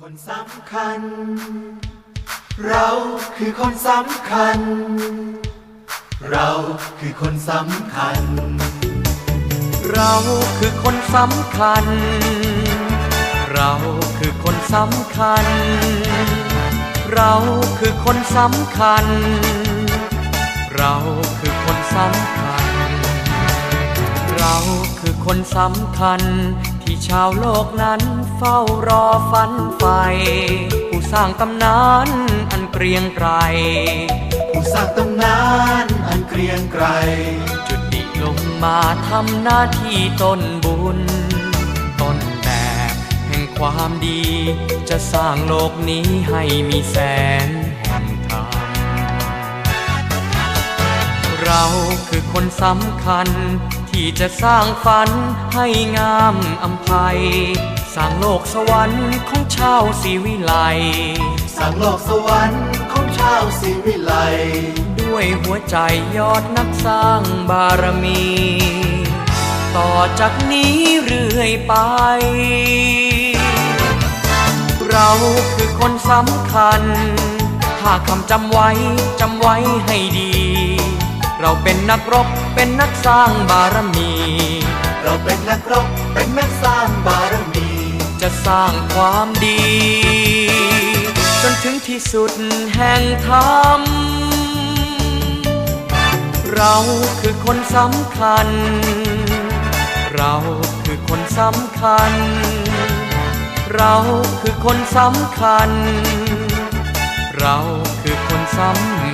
คนสำคัญ เราคือคนสำคัญ เราคือคนสำคัญ เราคือคนสำคัญ เราคือคนสำคัญ เราคือคนสำคัญ เราคือคนสำคัญ เราคือคนสำคัญ ที่ชาวโลกนั้นเฝ้ารอฝันใฝ่ผู้สร้างตำนานอันเกรียงไกรผู้สร้างตำนานอันเกรียงไกรจุติลงมาทำหน้าที่ต้นบุญ ต้นแบบแห่งความดี จะสร้างโลกนี้ให้มีแสงแห่งธรรม เราคือคนสำคัญ ที่จะสร้างฝันให้งามอำไพสร้างโลกสวรรค์ของชาวศรีวิไลสร้างโลกสวรรค์ของชาวศรีวิไลด้วยหัวใจยอดนักสร้างบารมี ต่อจากนี้เรื่อยไป เราคือคนสำคัญ ถ้าคำจำไว้จำไว้ให้ดี เราเป็นนักรบเป็นนักสร้างบารมี เราเป็นนักรบเป็นนักสร้างบารมี จะสร้างความดี จนถึงที่สุดแห่งธรรม เราคือคนสำคัญ เราคือคนสำคัญ เราคือคนสำคัญ เราคือคนสำคัญ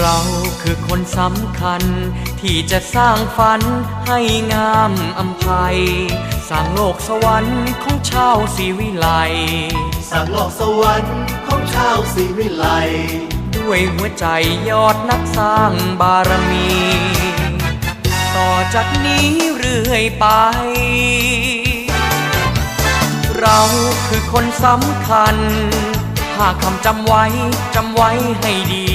เราคือคนสำคัญ ที่จะสร้างฝันให้งามอำไพสร้างโลกสวรรค์ของชาวศรีวิไลสร้างโลกสวรรค์ของชาวศรีวิไลด้วยหัวใจยอดนักสร้างบารมี ต่อจากนี้เรื่อยไป เราคือคนสำคัญหากคำจำไว้ จำไว้ให้ดี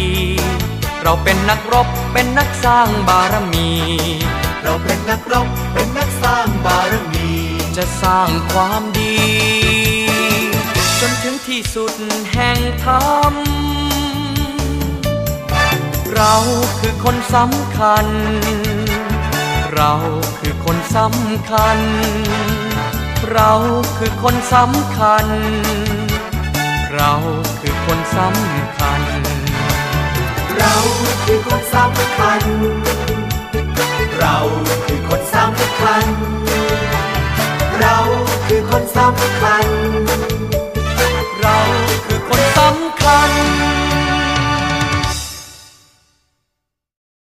เราเป็นนักรบเป็นนักสร้างบารมี เราเป็นนักรบเป็นนักสร้างบารมี จะสร้างความดี จนถึงที่สุดแห่งธรรม เราคือคนสำคัญ เราคือคนสำคัญ เราคือคนสำคัญ เราคือคนสำคัญเรา คือคนสำคัญ เราคือคนสำคัญ เราคือคนสำคัญ